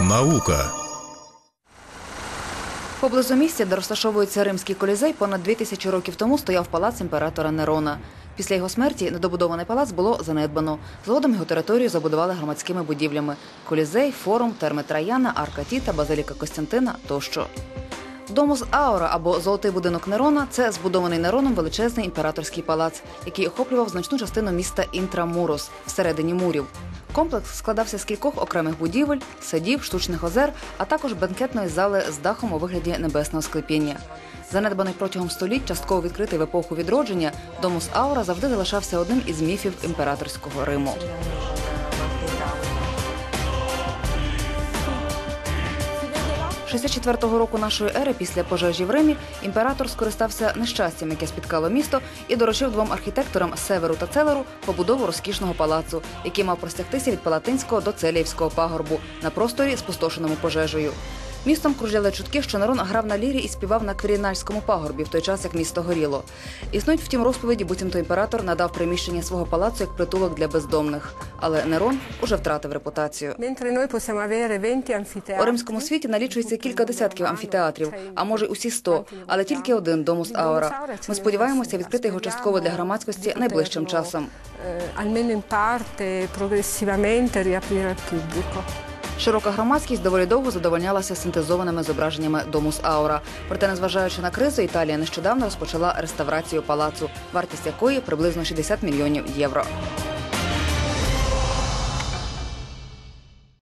Наука. Поблизу місця, де розташовується римський колізей, понад дві тисячі років тому стояв палац імператора Нерона. Після його смерті недобудований палац було занедбано. Згодом його територію забудували громадськими будівлями: колізей, форум, терми Траяна, Арка Тіта, Базиліка Костянтина тощо. Домус Аура або Золотий будинок Нерона це збудований Нероном величезний імператорський палац, який охоплював значну частину міста Інтрамурос всередині мурів. Комплекс складався з кількох окремих будівель, садів, штучних озер, а також бенкетної зали з дахом у вигляді небесного склепіння. Занедбаний протягом століть, частково відкритий в епоху відродження, Домус Аура завжди залишався одним із міфів імператорського Риму. 64-го року нашої ери після пожежі в Римі імператор скористався нещастям, яке спіткало місто, і доручив двом архітекторам Северу та Целеру побудову розкішного палацу, який мав простягтися від Палатинського до Целіївського пагорбу на просторі, спустошеному пожежею. Містом кружляли чутки, що Нерон грав на лірі і співав на Квірінальському пагорбі в той час, як місто горіло. Існують втім розповіді, буцімто імператор надав приміщення свого палацу як притулок для бездомних. Але Нерон уже втратив репутацію. Mentre noi possiamo avere 20 anfiteatri. У римському світі налічується кілька десятків амфітеатрів, а може усі сто, але тільки один домус Аура. Ми сподіваємося відкрити його частково для громадськості найближчим часом. Eh, almeno in parte, progressivamente riaprire al pubblico. Широка громадськість доволі довго задовольнялася синтезованими зображеннями домус Аура. Проте, незважаючи на кризу, Італія нещодавно розпочала реставрацію палацу, вартість якої приблизно 60 мільйонів євро.